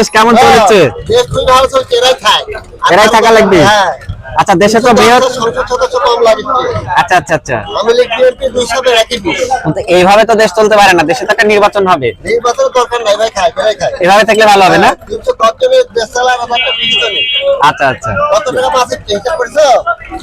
দেশ কেমন চলেছে? ভালো চলছে এরাই থাকা। লাগবে? হ্যাঁ। আচ্ছা দেশে তো বৃহৎ আচ্ছা আচ্ছা আচ্ছা। এইভাবে তো দেশ চলতে পারে না দেশে তো একটা নির্বাচন হবে। নির্বাচনের দরকার নাই ভাই খায় এরাই খায়। এভাবে থাকলে ভালো হবে না? নেই। আচ্ছা আচ্ছা। কত টাকা মাসে হিসাব করেছ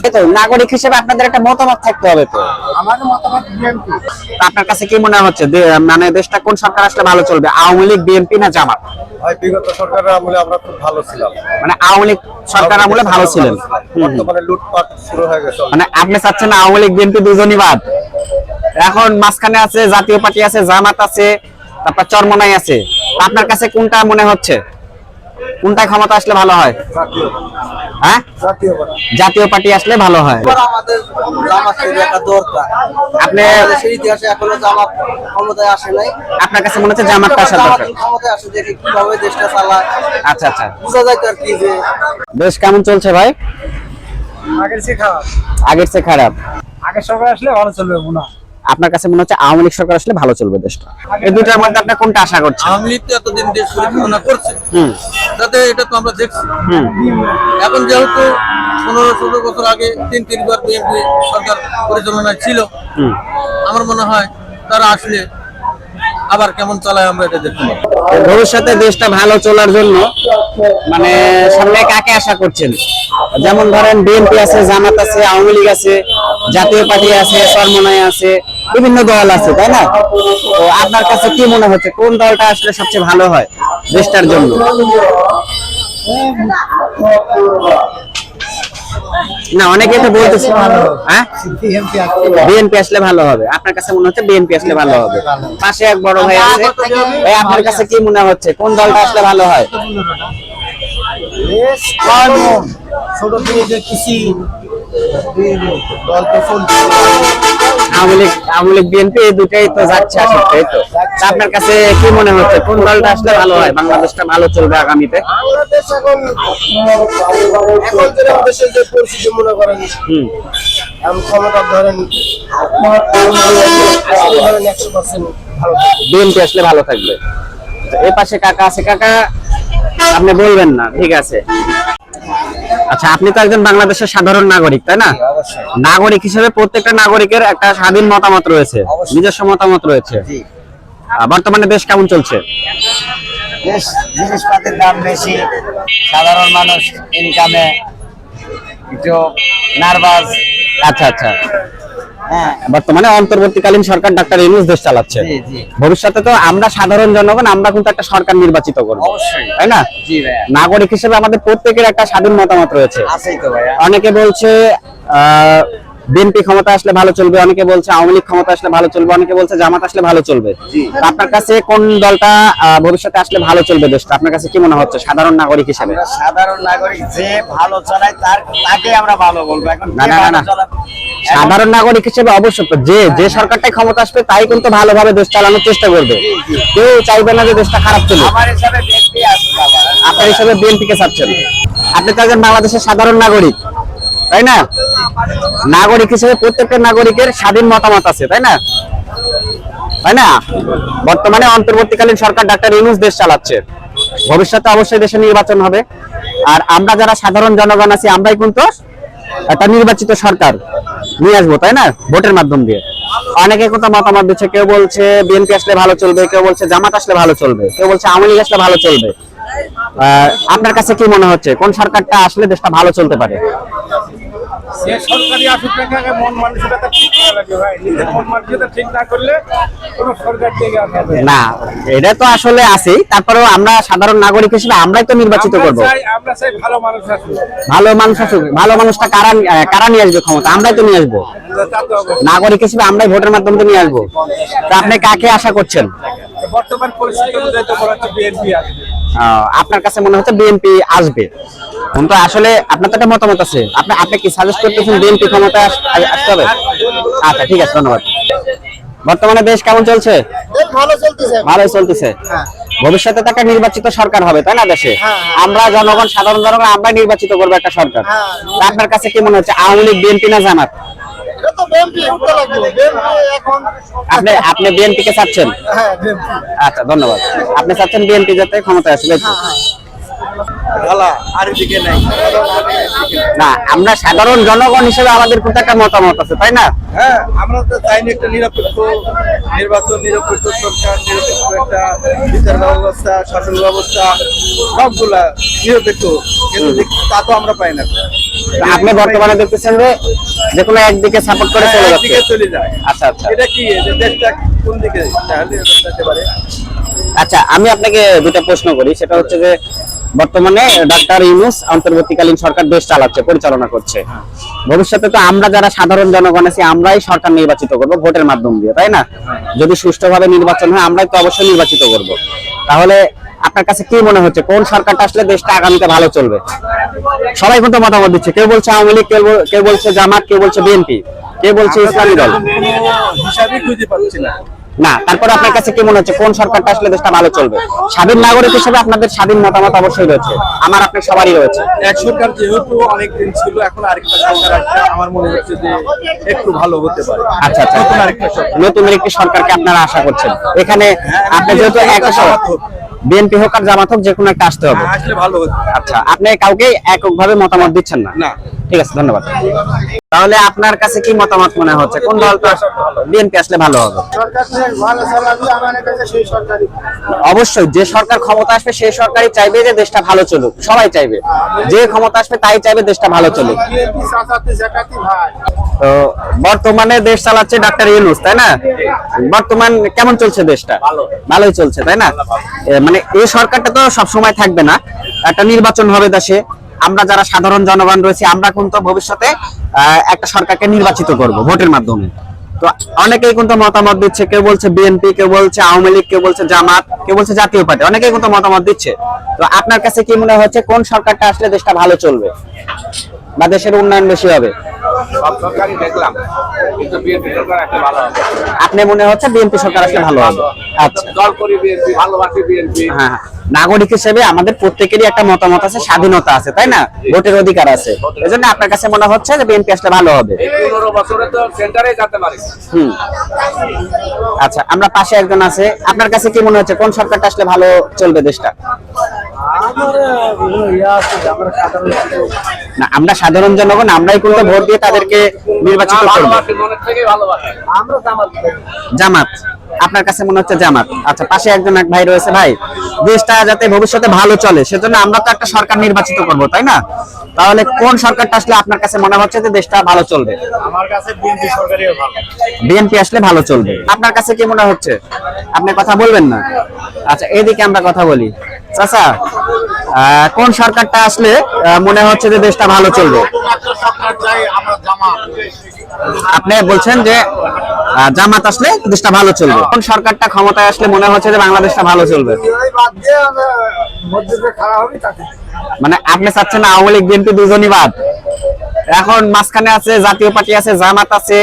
এই তো নাগরিক হিসেবে আপনাদের একটা মতামত থাকতে হবে তো? আমার মতামত বিএনপি। তা আপনার কাছে কি মনে হচ্ছে? মানে দেশটা কোন সরকার আসলে ভালো চলবে আওয়ামী লীগ বিএনপি না জামাত? ভাই বিগত সরকারের আমলে আমরা খুব ভালো ছিলাম। মানে আওয়ামী লীগ সরকার আমলে ভালো ছিলেন। হুম, হুম। বর্তমানে লুটপাট শুরু হয়ে গেছে। মানে আপনি চাচ্ছেন আওয়ামী লীগ বিএনপি দুজনই বাদ। এখন মাঝখানে আছে জাতীয় পার্টি আছে জামাত আছে তারপর চরমনাই আছে। আপনার কাছে কোনটা মনে হচ্ছে? কোনটা ক্ষমতা আসলে ভালো হয়? জাতীয় হ্যাঁ? জাতীয় পার্টি। আসলে ভালো হয়। আমাদের জামাতের একটা দরকার। আপনি ইতিহাসে এখনও জামাত ক্ষমতায় আসে নাই। আপনার কাছে মনে হচ্ছে জামাতটা আসা জামাত দরকার? ক্ষমতায় আসে দেখে কীভাবে দেশটা চালায়। আচ্ছা আচ্ছা। বোঝা যায় আর কি যে বেশ কেমন চলছে ভাই? আগের চেয়ে খারাপ। আগের চেয়ে খারাপ। আগের সরকার আসলে ভালো চলবে মনে হয়। আপনার কাছে মনে হচ্ছে আওয়ামী লীগ সরকার আসলে ভালো চলবে দেশটা? এই দুটার মধ্যে আপনি কোনটা আশা করছেন? আওয়ামী লীগ তো এতদিন দেশ পরিচালনা করছে। হুম। যাতে এটা তো আমরা দেখছি। হুম। এখন যেহেতু পনেরো ষোলো বছর আগে তিন তিনবার বিএনপি সরকার পরিচালনায় ছিল হুম। আমার মনে হয় তারা আসলে আবার কেমন চালায় আমরা এটা দেখতে পাবো। ভবিষ্যতে দেশটা ভালো চলার জন্য মানে সামনে কাকে আশা করছেন? যেমন ধরেন বিএনপি আছে জামাত আছে আওয়ামী লীগ আছে জাতীয় পার্টি আছে সরমনায় আছে বিভিন্ন দল আছে, তাই না? তো আপনার কাছে কি মনে হচ্ছে, কোন দলটা আসলে সবচেয়ে ভালো হয় দেশটার জন্য? না, অনেকে বলতেছে হ্যাঁ? বিএনপি আসলে ভালো হবে। আপনার কাছে মনে হচ্ছে বিএনপি আসলে ভালো হবে? পাশে এক বড় ভাই আছে। আপনার কাছে কি মনে হচ্ছে, কোন দলটা আসলে ভালো হয়? ছোট থেকে দেখতেছি দল তো চলছে আওয়ামী লীগ আওয়ামী লীগ বিএনপি এই দুটাই তো যাচ্ছে আসলে তাই তো? আপনার কাছে কি মনে হচ্ছে? কোন দলটা আসলে ভালো হয়? বাংলাদেশটা ভালো চলবে আগামীতে? বাংলাদেশ এখন এখন যেরকম দেশের যে পরিস্থিতি মনে করেন হুম। এখন ক্ষমতা ধরেন একশো পার্সেন্ট ভালো বিএনপি আসলে ভালো থাকবে। এই পাশে কাকা আছে। কাকা আপনি বলবেন না ঠিক আছে। আচ্ছা আপনি তো একজন বাংলাদেশের সাধারণ নাগরিক তাই না? নাগরিক হিসেবে প্রত্যেকটা নাগরিকের একটা স্বাধীন মতামত রয়েছে নিজস্ব মতামত রয়েছে। বর্তমানে দেশ কেমন চলছে? দেশ জিনিসপাতির দাম বেশি সাধারণ মানুষ ইনকামে একটু নার্ভাস আচ্ছা আচ্ছা। বর্তমানে অন্তর্বর্তীকালীন সরকার ডাক্তার ইউনুস দেশ চালাচ্ছে। ভবিষ্যতে তো আমরা সাধারণ জনগণ আমরা কিন্তু একটা সরকার নির্বাচিত করব। তাই না? নাগরিক হিসেবে আমাদের প্রত্যেকের একটা স্বাধীন মতামত রয়েছে। অনেকে বলছে বিএনপি ক্ষমতা আসলে ভালো চলবে অনেকে বলছে আওয়ামী লীগ ক্ষমতা আসলে ভালো চলবে অনেকে বলছে জামাত আসলে ভালো চলবে। আপনার কাছে কোন দলটা ভবিষ্যতে আসলে ভালো চলবে দেশটা? আপনার কাছে কি মনে হচ্ছে সাধারণ নাগরিক হিসেবে? সাধারণ নাগরিক যে ভালো চালায় তার তাকে আমরা ভালো বলব। এখন না, না, না, সাধারণ নাগরিক হিসেবে অবশ্য তো যে যে সরকারটাই ক্ষমতা আসবে তাই কিন্তু ভালোভাবে দেশ চালানোর চেষ্টা করবে। কেউ চাইবে না যে দেশটা খারাপ আছে আপনার হিসেবে বিএনপি কে চাচ্ছেন আপনি তো একজন বাংলাদেশের সাধারণ নাগরিক। তাই না? নাগরিক হিসেবে প্রত্যেকটা নাগরিকের স্বাধীন মতামত আছে, তাই না? তাই না? বর্তমানে অন্তর্বর্তীকালীন সরকার ডাক্তার ইউনুস দেশ চালাচ্ছে। ভবিষ্যতে অবশ্যই দেশে নির্বাচন হবে। আর আমরা যারা সাধারণ জনগণ আছি, আমরাই কিন্তু একটা নির্বাচিত সরকার নিয়ে আসব, তাই না? ভোটের মাধ্যম দিয়ে। অনেকে কিন্তু মতামত দিচ্ছে, কেউ বলছে বিএনপি আসলে ভালো চলবে, কেউ বলছে জামাত আসলে ভালো চলবে, কেউ বলছে আওয়ামী লীগ আসলে ভালো চলবে। আপনার কাছে কি মনে হচ্ছে? কোন সরকারটা আসলে দেশটা ভালো চলতে পারে? সে সরকারি আসুক মন মানসিকতা ঠিক করা লাগে ভাই। নিজের মন মানসিকতা ঠিক না করলে কোনো সরকার থেকে আসবে না। এটা তো আসলে আছেই। তারপরেও আমরা সাধারণ নাগরিক হিসেবে আমরাই তো নির্বাচিত করব। আমরা চাই ভালো মানুষ আসুক। ভালো মানুষ আসুক ভালো মানুষটা কারা কারা নিয়ে আসবে ক্ষমতা? আমরাই তো নিয়ে আসব। নাগরিক হিসেবে আমরাই ভোটের মাধ্যমে নিয়ে আসব। তো আপনি কাকে আশা করছেন? বর্তমান পরিস্থিতি অনুযায়ী তো হচ্ছে বিএনপি আসবে। আপনার কাছে মনে হচ্ছে বিএনপি আসবে। কিন্তু আসলে আপনার তো একটা মতামত আছে। আপনি আপনি কি সাজেস্ট করতেছেন বিএনপি ক্ষমতা আসতে হবে? আচ্ছা ঠিক আছে ধন্যবাদ। বর্তমানে দেশ কেমন চলছে? ভালো চলতেছে। ভালোই চলতেছে। ভবিষ্যতে তো একটা নির্বাচিত সরকার হবে তাই না দেশে? আমরা জনগণ সাধারণ জনগণ আমরা নির্বাচিত করব একটা সরকার। আপনার কাছে কি মনে হচ্ছে আওয়ামী লীগ বিএনপি না তো এখন আপনি আপনি বিএনপি কে চাচ্ছেন? হ্যাঁ আচ্ছা ধন্যবাদ। আপনি চাচ্ছেন বিএনপি যাতে ক্ষমতায় আসবে তাই তো? আর এদিকে নাই না আমরা সাধারণ জনগণ হিসেবে আমাদের কিন্তু একটা মতামত আছে তাই না? হ্যাঁ আমরা তো চাই একটা নিরপেক্ষ নির্বাচন নিরপেক্ষ সরকার নিরপেক্ষ একটা বিচার ব্যবস্থা শাসন ব্যবস্থা সবগুলা নিরপেক্ষ। কিন্তু তা তো আমরা পাই না। আপনি বর্তমানে দেখতেছেন যে যে কোনো একদিকে সাপোর্ট করে চলে যাচ্ছে। চলে যায়। আচ্ছা আচ্ছা। এটা কি যে দেশটা কোন দিকে? তাহলে পারে। আচ্ছা আমি আপনাকে দুটো প্রশ্ন করি। সেটা হচ্ছে যে বর্তমানে ডাক্তার ইউনুস অন্তর্বর্তীকালীন সরকার দেশ চালাচ্ছে পরিচালনা করছে। ভবিষ্যতে তো আমরা যারা সাধারণ জনগণ আছি আমরাই সরকার নির্বাচিত করব ভোটের মাধ্যম দিয়ে তাই না? যদি সুষ্ঠুভাবে নির্বাচন হয় আমরাই তো অবশ্যই নির্বাচিত করব। তাহলে আপনার কাছে কি মনে হচ্ছে কোন সরকারটা আসলে দেশটা আগামীতে ভালো চলবে? সবাই কিন্তু মতামত দিচ্ছে কেউ বলছে আওয়ামী লীগ কেউ বলছে জামাত কেউ বলছে বিএনপি কেউ বলছে ইসলামী দল। হিসাবই খুঁজে পাচ্ছি না। না তারপরে আপনার কাছে কি মনে হচ্ছে কোন সরকারটা আসলে দেশটা ভালো চলবে? স্বাধীন নাগরিক হিসেবে আপনাদের স্বাধীন মতামত অবশ্যই রয়েছে আমার আপনার সবারই রয়েছে। এক সরকার যেহেতু অনেক দিন ছিল এখন আরেকটা সরকার আসছে আমার মনে হচ্ছে যে একটু ভালো হতে পারে। আচ্ছা আচ্ছা। নতুন আরেকটা সরকার। নতুন আরেকটি সরকারকে আপনারা আশা করছেন। এখানে আপনি যেহেতু BNP একটা হোক। বিএনপি হোক আর জামাত হোক যে কোনো একটা আসতে হবে। আসলে ভালো আচ্ছা আপনি কাউকে এককভাবে মতামত দিচ্ছেন না? না। ঠিক আছে ধন্যবাদ। তাহলে আপনার কাছে কি মতামত মনে হচ্ছে? কোন দলটা বিএনপি আসলে ভালো হবে। অবশ্যই যে সরকার ক্ষমতা আসবে সেই সরকারই চাইবে যে দেশটা ভালো চলুক। সবাই চাইবে। যে ক্ষমতা আসবে তাই চাইবে দেশটা ভালো চলুক। তো বর্তমানে দেশ চালাচ্ছে ডাক্তার ইউনুস তাই না? বর্তমান কেমন চলছে দেশটা? ভালোই চলছে তাই না? মানে এই সরকারটা তো সব সময় থাকবে না। একটা নির্বাচন হবে দেশে। আমরা যারা সাধারণ জনগণ রয়েছে, আমরা কিন্তু ভবিষ্যতে একটা সরকারকে নির্বাচিত করব ভোটের মাধ্যমে। তো অনেকেই কিন্তু মতামত দিচ্ছে, কেউ বলছে বিএনপি কেউ বলছে আওয়ামী লীগ, কেউ বলছে জামাত, কেউ বলছে জাতীয় পার্টি, অনেকেই কিন্তু মতামত দিচ্ছে। তো আপনার কাছে কি মনে হচ্ছে, কোন সরকারটা আসলে দেশটা ভালো চলবে? বা দেশের উন্নয়ন বেশি হবে? সব সরকারই দেখলাম। কিন্তু বিএনপি সরকার একটা ভালো হবে। আপনি মনে হচ্ছে বিএনপি সরকার আসলে ভালো হবে? আচ্ছা। দল করি বিএনপি ভালোবাসি বিএনপি। হ্যাঁ হ্যাঁ। নাগরিক হিসেবে আমাদের প্রত্যেকেরই একটা মতামত আছে স্বাধীনতা আছে তাই না? ভোটের অধিকার আছে। এই জন্য আপনার কাছে মনে হচ্ছে যে বিএনপি আসলে ভালো হবে? পনেরো বছরে তো সেন্টারে যেতে পারি। হুম। আচ্ছা আমরা পাশে একজন আছে। আপনার কাছে কি মনে হচ্ছে কোন সরকারটা আসলে ভালো চলবে দেশটা? না, আমরা সাধারণ জনগণ, আমরাই কিন্তু ভোট দিয়ে তাদেরকে নির্বাচিত করব। জামাত। আপনার কাছে মনে হচ্ছে জামাত? আচ্ছা পাশে একজন এক ভাই রয়েছে, ভাই। দেশটা যাতে ভবিষ্যতে ভালো চলে, সেজন্য আমরা তো একটা সরকার নির্বাচিত করব, তাই না? তাহলে কোন সরকারটা আসলে আপনার কাছে মনে হচ্ছে যে দেশটা ভালো চলবে? আমার কাছে বিএনপি সরকারই ভালো বিএনপি আসলে ভালো চলবে। আপনার কাছে কি মনে হচ্ছে? আপনি কথা বলবেন না? আচ্ছা এদিকে আমরা কথা বলি। চাচা কোন সরকারটা আসলে মনে হচ্ছে যে দেশটা ভালো চলবে? আপনি বলছেন যে জামাত আসলে দেশটা ভালো চলবে। কোন সরকারটা ক্ষমতায় আসলে মনে হচ্ছে যে বাংলাদেশটা ভালো চলবে? মানে আপনি চাচ্ছেন আওয়ামী লীগ, বিএনপি দুজনই বাদ? এখন মাঝখানে আছে জাতীয় পার্টি আছে, জামাত আছে,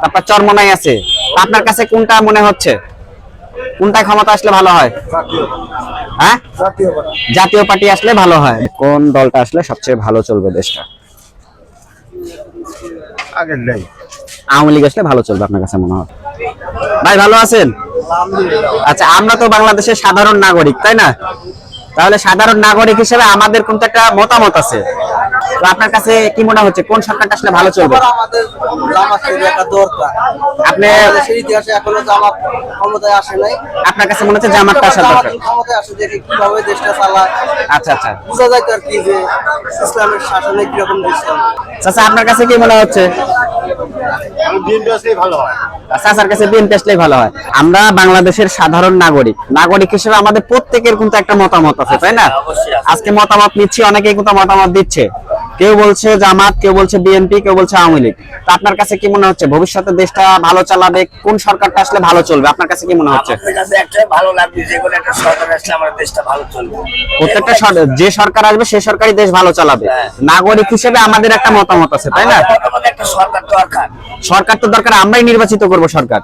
তারপর চরমনাই আছে। আপনার কাছে কোনটা মনে হচ্ছে? কোনটা ক্ষমতা আসলে ভালো হয়? হ্যাঁ? জাতীয় পার্টি। আসলে ভালো হয়। কোন দলটা আসলে সবচেয়ে ভালো চলবে দেশটা? আওয়ামী লীগ আসলে ভালো চলবে আপনার কাছে মনে হয়? ভাই ভালো আছেন? আচ্ছা আমরা তো বাংলাদেশের সাধারণ নাগরিক তাই না? তাহলে সাধারণ নাগরিক হিসেবে আমাদের কিন্তু একটা মতামত আছে। তো আপনার কাছে কি মনে হচ্ছে? কোন সরকারটা আসলে ভালো চলবে? আমাদের জামাতের একটা দরকার। আপনি বাংলাদেশের ইতিহাসে এখনও জামাত ক্ষমতায় আসে নাই। আপনার কাছে মনে হচ্ছে জামাতটা আসা দরকার? জামাত ক্ষমতায় আসে দেখে কীভাবে দেশটা চালায়। আচ্ছা আচ্ছা। বোঝা যায় আর কি যে ইসলামের শাসনে কীরকম দেশ চলে আপনার কাছে কি মনে হচ্ছে? বিএনপি আসলেই ভালো হয়। চাচার কাছে বিএনপি আসলেই ভালো হয়। আমরা বাংলাদেশের সাধারণ নাগরিক। নাগরিক হিসেবে আমাদের প্রত্যেকের কিন্তু একটা মতামত আছে তাই না? আজকে মতামত নিচ্ছি অনেকেই কিন্তু মতামত দিচ্ছে। কেউ বলছে জামাত কেউ বলছে বিএনপি কেউ বলছে আওয়ামী লীগ। তো আপনার কাছে কি মনে হচ্ছে? ভবিষ্যতে দেশটা ভালো চালাবে? কোন সরকারটা আসলে ভালো চলবে? আপনার কাছে কি মনে হচ্ছে? আমার কাছে একটাই ভালো লাগবে যে কোনো একটা সরকার আসলে আমার দেশটা ভালো চলবে। প্রত্যেকটা যে সরকার আসবে সে সরকারই দেশ ভালো চালাবে। নাগরিক হিসেবে আমাদের একটা মতামত আছে তাই না? একটা সরকার দরকার। সরকার তো দরকার আমরাই নির্বাচিত করব সরকার।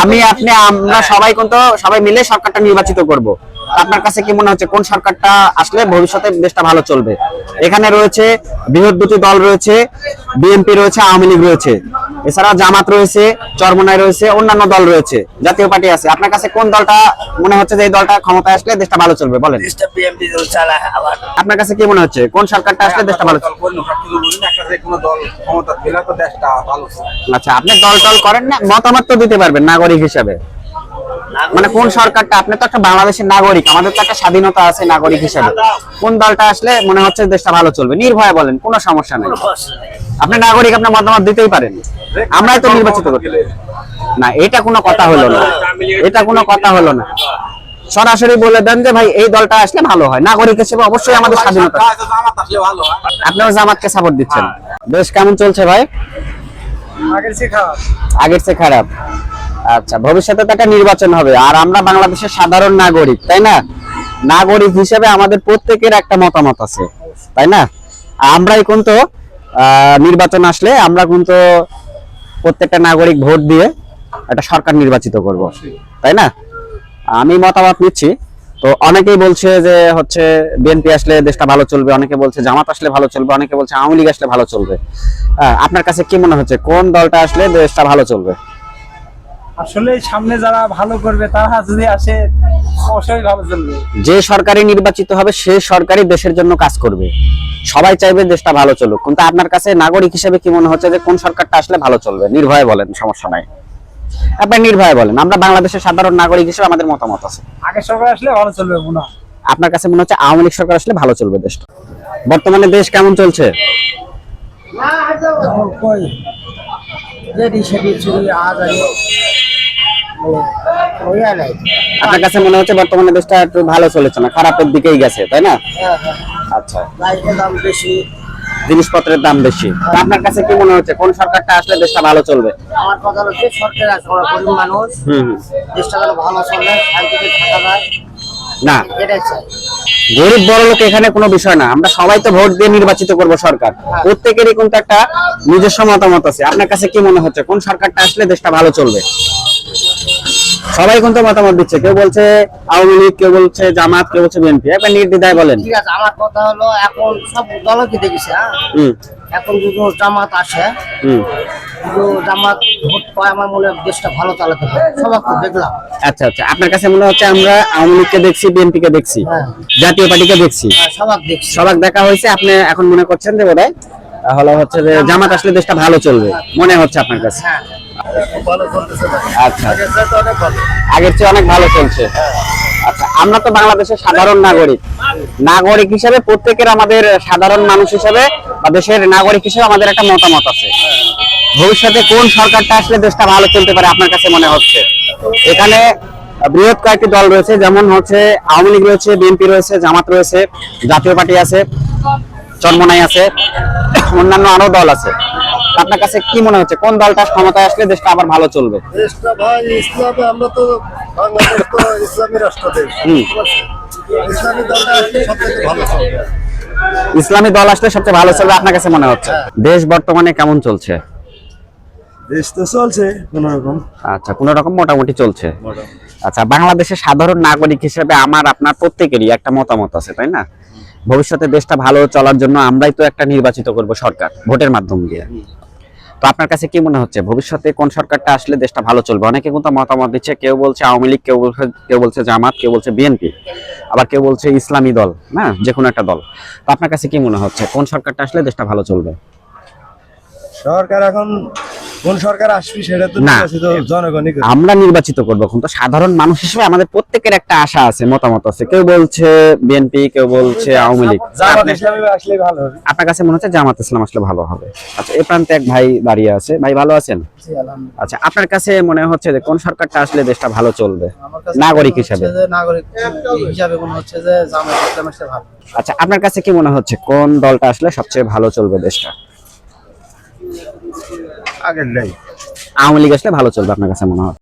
আমি আপনি আমরা সবাই কিন্তু সবাই মিলে সরকারটা নির্বাচিত করব। আপনার কাছে কি মনে হচ্ছে কোন সরকারটা আসলে ভবিষ্যতে দেশটা ভালো চলবে? এখানে রয়েছে বৃহৎ দুটি দল রয়েছে বিএনপি রয়েছে আওয়ামী লীগ রয়েছে। এছাড়া জামাত রয়েছে চরমনায় রয়েছে অন্যান্য দল রয়েছে জাতীয় পার্টি আছে। আপনার কাছে কোন দলটা মনে হচ্ছে যে এই দলটা ক্ষমতায় আসলে দেশটা ভালো চলবে? বলেন। আপনার কাছে কি মনে হচ্ছে? কোন সরকারটা আসলে দেশটা ভালো চলবে। আচ্ছা আপনি দল টল করেন না মতামত তো দিতে পারবেন নাগরিক হিসাবে। মানে কোন সরকারটা? আপনি তো একটা বাংলাদেশের নাগরিক আমাদের তো একটা স্বাধীনতা আছে নাগরিক হিসাবে। কোন দলটা আসলে মনে হচ্ছে দেশটা ভালো চলবে? নির্ভয়ে বলেন কোনো সমস্যা নেই। আপনি নাগরিক আপনার মতামত দিতেই পারেন। আমরাই তো নির্বাচিত করতে না এটা কোনো কথা হলো না। এটা কোনো কথা হলো না। সরাসরি বলে দেন যে ভাই এই দলটা আসলে ভালো হয়। নাগরিক হিসেবে অবশ্যই আমাদের স্বাধীনতা আপনারা জামাতকে সাপোর্ট দিচ্ছেন। দেশ কেমন চলছে ভাই? আগের শিখা আগের চেয়ে খারাপ। আচ্ছা ভবিষ্যতে তো একটা নির্বাচন হবে। আর আমরা বাংলাদেশের সাধারণ নাগরিক তাই না? নাগরিক হিসেবে আমাদের প্রত্যেকের একটা মতামত আছে তাই না? আমরাই কিন্তু নির্বাচন আসলে আমরা কিন্তু প্রত্যেকটা নাগরিক ভোট দিয়ে একটা সরকার নির্বাচিত করব তাই না? আমি মতামত নিচ্ছি। তো অনেকেই বলছে যে হচ্ছে বিএনপি আসলে দেশটা ভালো চলবে অনেকে বলছে জামাত আসলে ভালো চলবে অনেকে বলছে আওয়ামী লীগ আসলে ভালো চলবে। হ্যাঁ, আপনার কাছে কি মনে হচ্ছে? কোন দলটা আসলে দেশটা ভালো চলবে? আসলে সামনে যারা ভালো করবে তারা যদি আসে অবশ্যই ভালো চলবে। যে সরকারি নির্বাচিত হবে সে সরকারি দেশের জন্য কাজ করবে। সবাই চাইবে দেশটা ভালো চলুক। কিন্তু আপনার কাছে নাগরিক হিসেবে কি মনে হচ্ছে যে কোন সরকারটা আসলে ভালো চলবে? নির্ভয়ে বলেন সমস্যা নাই। আপনি নির্ভয়ে বলেন। আমরা বাংলাদেশের সাধারণ নাগরিক হিসেবে আমাদের মতামত আছে। আগের সরকার আসলে ভালো চলবে মনে হয়। আপনার কাছে মনে হচ্ছে আওয়ামী লীগ সরকার আসলে ভালো চলবে দেশটা? বর্তমানে দেশ কেমন চলছে? কই যেটি সেটি চুরি আজ নাই আপনার কাছে মনে হচ্ছে বর্তমানে দেশটা একটু ভালো চলেছে না? খারাপের দিকেই গেছে তাই না? হ্যাঁ হ্যাঁ আচ্ছা। দাম বেশি জিনিসপত্রের দাম বেশি। আপনার কাছে কি মনে হচ্ছে? কোন সরকারটা আসলে দেশটা ভালো চলবে? আমার কথা যে সরকার গরিব মানুষ। দেশটা যেন ভালো চলে শান্তিতে থাকা যায়। না। গরিব বড় লোক এখানে কোনো বিষয় না। আমরা সবাই তো ভোট দিয়ে নির্বাচিত করব সরকার। প্রত্যেকেরই কিন্তু একটা নিজস্ব মতামত আছে। আপনার কাছে কি মনে হচ্ছে? কোন সরকারটা আসলে দেশটা ভালো চলবে? সবাই কিন্তু মতামত দিচ্ছে। কেউ বলছে আওয়ামী লীগ কেউ বলছে জামাত কেউ বলছে বিএনপি। একবার নির্দ্বিধায় বলেন। ঠিক আছে আমার কথা হলো এখন সব দলকে দেখেছে হ্যাঁ? এখন যদি জামাত আসে জামাত ভোট পায় আমার মনে হয় দেশটা ভালো চালাতে পারে। সবাই দেখলাম। আচ্ছা আচ্ছা। আপনার কাছে মনে হচ্ছে আমরা আওয়ামী লীগকে দেখছি বিএনপি কে দেখছি? হ্যাঁ। জাতীয় পার্টিকে দেখছি? হ্যাঁ, সবাই দেখছি। সবাক দেখা হয়েছে আপনি এখন মনে করছেন যে বোধহয় তাহলে হচ্ছে যে জামাত আসলে দেশটা ভালো চলবে মনে হচ্ছে আপনার কাছে? হ্যাঁ। আচ্ছা। আগের চেয়ে অনেক ভালো চলছে। আচ্ছা আমরা তো বাংলাদেশের সাধারণ নাগরিক। নাগরিক হিসেবে প্রত্যেকের আমাদের সাধারণ মানুষ হিসেবে বা দেশের নাগরিক হিসেবে আমাদের একটা মতামত আছে। ভবিষ্যতে কোন সরকারটা আসলে দেশটা ভালো চলতে পারে আপনার কাছে মনে হচ্ছে? এখানে বৃহৎ কয়েকটি দল রয়েছে যেমন হচ্ছে আওয়ামী লীগ রয়েছে বিএনপি রয়েছে জামাত রয়েছে জাতীয় পার্টি আছে। চরমনাই আছে অন্যান্য আরও দল আছে। আপনার কাছে কি মনে হচ্ছে কোন দলটা ক্ষমতায় আসলে দেশটা আবার ভালো চলবে? দেশটা ভাই ইসলামে আমরা তো বাংলাদেশ তো ইসলামী রাষ্ট্র দেশ। ইসলামী দলটা আসলে সবথেকে ভালো চলবে। ইসলামী দল আসলে সবচেয়ে ভালো চলবে আপনার কাছে মনে হচ্ছে? দেশ বর্তমানে কেমন চলছে? দেশ তো চলছে কোন রকম। আচ্ছা কোন রকম মোটামুটি চলছে? আচ্ছা বাংলাদেশের সাধারণ নাগরিক হিসেবে আমার আপনার প্রত্যেকেরই একটা মতামত আছে তাই না? ভবিষ্যতে দেশটা ভালো চলার জন্য আমরাই তো একটা নির্বাচিত করব সরকার, ভোটের মাধ্যম দিয়ে। তো আপনার কাছে কি মনে হচ্ছে? ভবিষ্যতে কোন সরকারটা আসলে দেশটা ভালো চলবে? অনেকে কিন্তু মতামত দিচ্ছে, কেউ বলছে আওয়ামী লীগ, কেউ বলছে কেউ বলছে জামাত, কেউ বলছে বিএনপি, আবার কেউ বলছে ইসলামী দল হ্যাঁ যে কোনো একটা দল। তো আপনার কাছে কি মনে হচ্ছে? কোন সরকারটা আসলে দেশটা ভালো চলবে? সরকার এখন কোন সরকার আসবে সেটা তো জনগণই আমরা নির্বাচিত করব কিন্তু সাধারণ মানুষ হিসেবে আমাদের প্রত্যেকের একটা আশা আছে মতামত আছে। কেউ বলছে বিএনপি কেউ বলছে আওয়ামী লীগ। আসলে ভালো হবে। আপনার কাছে মনে হচ্ছে জামাত ইসলাম আসলে ভালো হবে? আচ্ছা এই প্রান্তে এক ভাই দাঁড়িয়ে আছে। ভাই ভালো আছেন? আচ্ছা আপনার কাছে মনে হচ্ছে যে কোন সরকারটা আসলে দেশটা ভালো চলবে? নাগরিক হিসাবে। নাগরিক হিসাবে মনে হচ্ছে যে জামাত ইসলাম আসলে ভালো। আচ্ছা আপনার কাছে কি মনে হচ্ছে কোন দলটা আসলে সবচেয়ে ভালো চলবে দেশটা? আগের নাই আওয়ামী লীগ আসলে ভালো চলবে আপনার কাছে মনে হয়?